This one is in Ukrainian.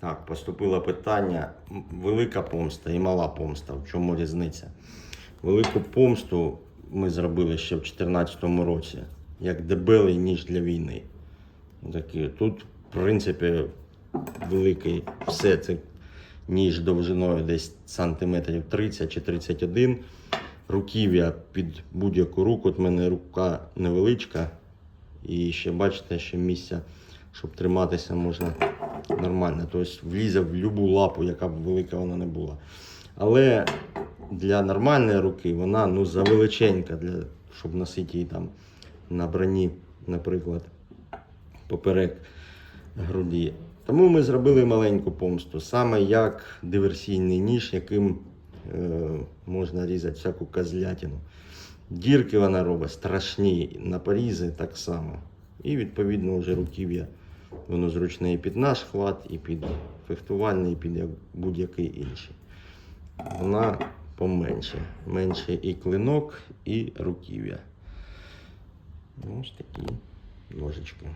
Так, поступило питання. Велика помста і мала помста. В чому різниця? Велику помсту ми зробили ще в 2014 році, як дебелий ніж для війни. Такі. Тут, в принципі, великий все це ніж довжиною десь сантиметрів 30 чи 31. Руків'я під будь-яку руку. От мене рука невеличка. І ще бачите, ще місця, щоб триматися можна нормально. Тобто влізе в будь-яку лапу, яка б велика вона не була. Але для нормальної руки вона ну, завеличенька, для, щоб носити її там на броні, наприклад, поперек груді. Тому ми зробили маленьку помсту, саме як диверсійний ніж, яким е, можна різати всяку козлятину. Дірки вона робить страшні, на порізи так само. І відповідно вже руків'я. Воно зручне і під наш хват, і під фехтувальний, і під будь-який інший. Вона поменше. Менше і клинок, і руків'я. Ось такі ножички.